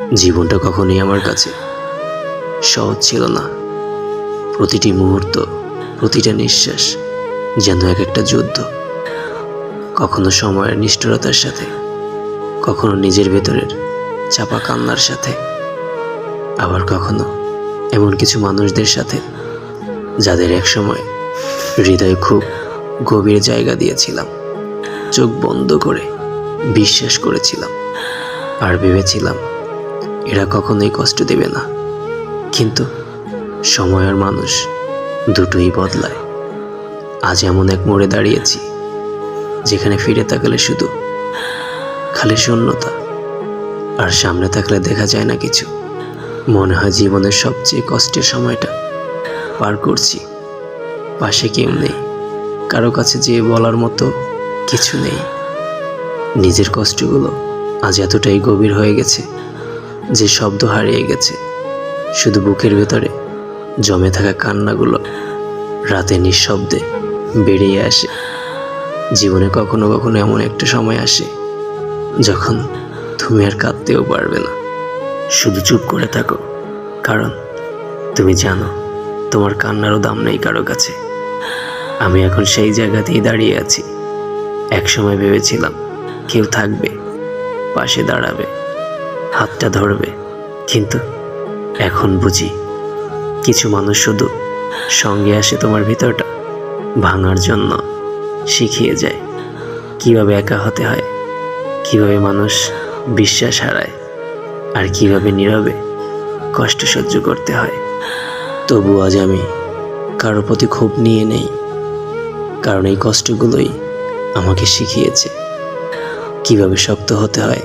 জীবনটা কখনোই আমার কাছে সহজ ছিল না। প্রতিটি মুহূর্ত, প্রতিটা নিঃশ্বাস যেন এক একটা যুদ্ধ। কখনো সময়ের নিষ্ঠুরতার সাথে, কখনো নিজের ভেতরের চাপা কান্নার সাথে। আবার কখনো এমন কিছু মানুষদের সাথে, যাদের একসময় হৃদয়ে খুব গভীর জায়গা দিয়েছিলাম। চোখ বন্ধ করে বিশ্বাস করেছিলাম আর ভেবেছিলাম এরা কখনোই কষ্ট দেবে না। কিন্তু সময় আর মানুষ দুটোই বদলায়। আজ এমন এক মোড়ে দাঁড়িয়েছি, যেখানে ফিরে তাকালে শুধু খালি শূন্যতা, আর সামনে থাকলে দেখা যায় না কিছু। মনে হয় জীবনের সবচেয়ে কষ্টের সময়টা পার করছি। পাশে কেউ নেই, কারও কাছে যেয়ে বলার মতো কিছু নেই। নিজের কষ্টগুলো আজ এতটাই গভীর হয়ে গেছে যে শব্দ হারিয়ে গেছে, শুধু বুকের ভেতরে জমে থাকা কান্নাগুলো রাতে নিঃশব্দে বেরিয়ে আসে। জীবনে কখনো কখনো এমন একটা সময় আসে যখন তুমি আর কাঁদতেও পারবে না। শুধু চুপ করে থাকো, কারণ তুমি জানো তোমার কান্নারও দাম নেই কারও কাছে। আমি এখন সেই জায়গাতেই দাঁড়িয়ে আছি। একসময় ভেবেছিলাম কেউ থাকবে, পাশে দাঁড়াবে। হাতটা ধরবে। কিন্তু এখন বুঝি কিছু মানুষ শুধু সঙ্গে আসে তোমার ভিতরটা। ভাঙার জন্য শিখিয়ে যায় কীভাবে একা হতে হয়, কীভাবে মানুষ বিশ্বাস হারায় আর কীভাবে নীরবে কষ্ট সহ্য করতে হয়। তবু আজ আমি কারোর প্রতি ক্ষোভ নিয়ে নেই, কারণ এই কষ্টগুলোই আমাকে শিখিয়েছে। কীভাবে শক্ত হতে হয়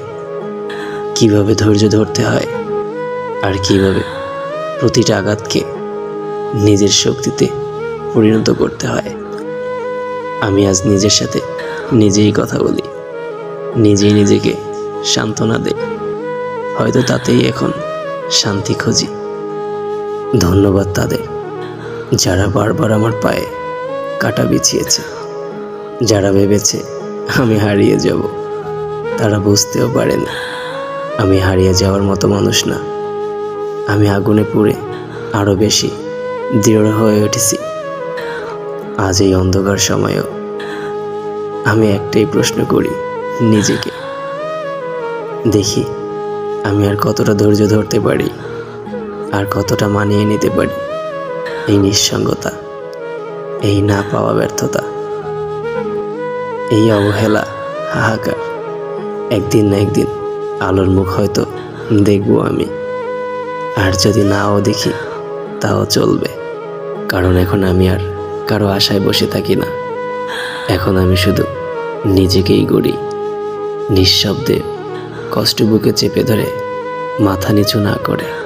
কীভাবে ধৈর্য ধরতে হয় আর কীভাবে প্রতিটা আঘাতকে নিজের শক্তিতে পরিণত করতে হয়। আমি আজ নিজের সাথে নিজেই কথা বলি। নিজেই নিজেকে সান্ত্বনা দেই। হয়তো তাতেই এখন শান্তি খুঁজি। ধন্যবাদ তাদের, যারা বারবার আমার পায়ে কাটা বিছিয়েছে। যারা ভেবেছে আমি হারিয়ে যাব, তারা বুঝতেও পারেনি। আমি হারিয়ে যাওয়ার মতো মানুষ না। আমি আগুনে পুড়ে আরও বেশি দৃঢ় হয়ে উঠেছি। আজ এই অন্ধকার সময়েও আমি একটাই প্রশ্ন করি নিজেকে। দেখি, আমি আর কতটা ধৈর্য ধরতে পারি আর কতটা মানিয়ে নিতে পারি এই নিঃসঙ্গতা, এই না পাওয়া ব্যর্থতা, এই অবহেলা, হাহাকার, একদিন না একদিন। আলোর মুখ হয়তো দেখব আমি। আর যদি নাও দেখি, তাও চলবে। কারণ এখন আমি আর কারও আশায় বসে থাকি না। এখন আমি শুধু নিজেকেই গড়ি। নিঃশব্দে কষ্ট বুকে চেপে ধরে মাথা নিচু না করে।